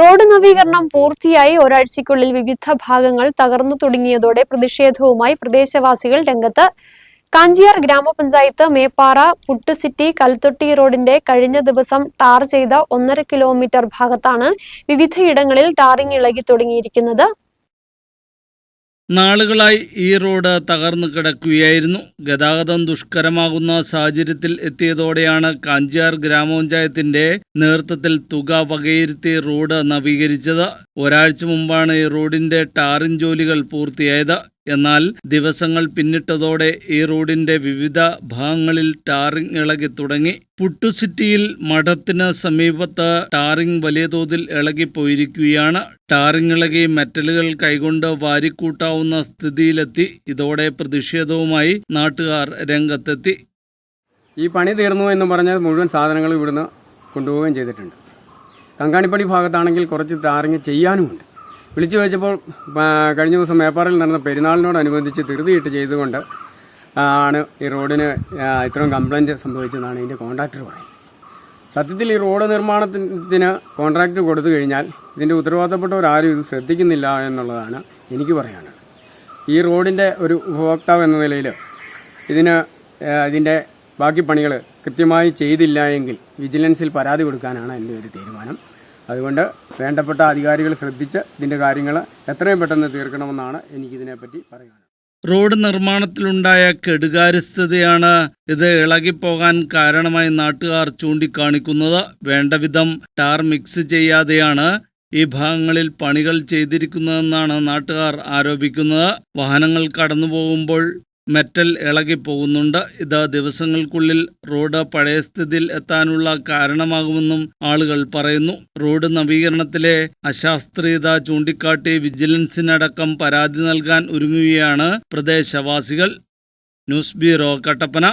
Road നവീകരണം പൂർത്തിയായി ഒരാഴ്ചയ്ക്കുള്ളിൽ വിവിധ ഭാഗങ്ങൾ തകർന്നു തുടങ്ങിയതോടെ പ്രതിഷേധവുമായി പ്രദേശവാസികൾ രംഗത്ത്. കാഞ്ചിയാർ ഗ്രാമപഞ്ചായത്ത് മേപ്പാറ പുട്ട് സിറ്റി കൽത്തൊട്ടി റോഡിന്റെ കഴിഞ്ഞ ദിവസം ടാർ ചെയ്ത ഒന്നര കിലോമീറ്റർ ഭാഗത്താണ് വിവിധയിടങ്ങളിൽ ടാറിംഗ് ഇളകി തുടങ്ങിയിരിക്കുന്നത്. നാളുകളായി ഈ റോഡ് തകർന്നു കിടക്കുകയായിരുന്നു. ഗതാഗതം ദുഷ്കരമാകുന്ന സാഹചര്യത്തിൽ എത്തിയതോടെയാണ് കാഞ്ചിയാർ ഗ്രാമപഞ്ചായത്തിന്റെ നേതൃത്വത്തിൽ തുക വകയിരുത്തി റോഡ് നവീകരിച്ചത്. ഒരാഴ്ച മുമ്പാണ് ഈ റോഡിന്റെ ടാറിംഗ് ജോലികൾ പൂർത്തിയായത്. എന്നാൽ ദിവസങ്ങൾ പിന്നിട്ടതോടെ ഈ റോഡിന്റെ വിവിധ ഭാഗങ്ങളിൽ ടാറിംഗ് ഇളകി തുടങ്ങി. പുട്ടുസിറ്റിയിൽ മഠത്തിന് സമീപത്ത് ടാറിംഗ് വലിയ തോതിൽ ഇളകിപ്പോയിരിക്കുകയാണ്. ടാറിംഗ് ഇളകി മെറ്റലുകൾ കൈകൊണ്ട് വാരിക്കൂട്ടാവുന്ന സ്ഥിതിയിലെത്തി. ഇതോടെ പ്രതിഷേധവുമായി നാട്ടുകാർ രംഗത്തെത്തി. ഈ പണി തീർന്നു എന്ന് പറഞ്ഞ് മുഴുവൻ സാധനങ്ങൾ ഇവിടുന്ന് കൊണ്ടുപോവുകയും ചെയ്തിട്ടുണ്ട്. കങ്കാണിപ്പടി ഭാഗത്താണെങ്കിൽ കുറച്ച് ടാറിങ് ചെയ്യാനുമുണ്ട്. വിളിച്ചു വെച്ചപ്പോൾ കഴിഞ്ഞ ദിവസം മേപ്പാറയിൽ നടന്ന പെരുന്നാളിനോടനുബന്ധിച്ച് ധൃതിയിട്ട് ചെയ്തുകൊണ്ട് ആണ് ഈ റോഡിന് ഇത്രയും കംപ്ലൈന്റ് സംഭവിച്ചതെന്നാണ് ഇതിന്റെ കോൺട്രാക്ടർ പറയുന്നത്. സത്യത്തിൽ ഈ റോഡ് നിർമ്മാണത്തിന് കോൺട്രാക്ട് കൊടുത്തു കഴിഞ്ഞാൽ ഇതിന്റെ ഉത്തരവാദിത്തപ്പെട്ടവരാരും ഇത് ശ്രദ്ധിക്കുന്നില്ല എന്നുള്ളതാണ് എനിക്ക് പറയാനുള്ളത്. ഈ റോഡിന്റെ ഒരു ഉപഭോക്താവ് എന്ന നിലയിൽ ഇതിന് ഇതിന്റെ ബാക്കി പണികൾ കൃത്യമായി ചെയ്തില്ല എങ്കിൽ വിജിലൻസിൽ പരാതി കൊടുക്കാനാണ് എന്റെ ഒരു തീരുമാനം. അതുകൊണ്ട് വേണ്ടപ്പെട്ട അധികാരികൾ ശ്രദ്ധിച്ച് ഇതിന്റെ കാര്യങ്ങൾ എത്രയും പെട്ടെന്ന് തീർക്കണമെന്നാണ് എനിക്കിതിനെപ്പറ്റി പറയാനുള്ളത്. റോഡ് നിർമ്മാണത്തിലുണ്ടായ കെടുകാര്യസ്ഥതയാണ് ഇത് ഇളകിപ്പോകാൻ കാരണമായി നാട്ടുകാർ ചൂണ്ടിക്കാണിക്കുന്നത്. വേണ്ടവിധം ടാർ മിക്സ് ചെയ്യാതെയാണ് ഈ ഭാഗങ്ങളിൽ പണികൾ ചെയ്തിരിക്കുന്നതെന്നാണ് നാട്ടുകാർ ആരോപിക്കുന്നത്. വാഹനങ്ങൾ കടന്നു പോകുമ്പോൾ മെറ്റൽ ഇളകിപ്പോകുന്നുണ്ട്. ഇത് ദിവസങ്ങൾക്കുള്ളിൽ റോഡ് പഴയ സ്ഥിതിയിൽ എത്താനുള്ള കാരണമാകുമെന്നും ആളുകൾ പറയുന്നു. റോഡ് നവീകരണത്തിലെ അശാസ്ത്രീയത ചൂണ്ടിക്കാട്ടി വിജിലൻസിനടക്കം പരാതി നൽകാൻ ഒരുങ്ങുകയാണ് പ്രദേശവാസികൾ. News bureau Kattappana.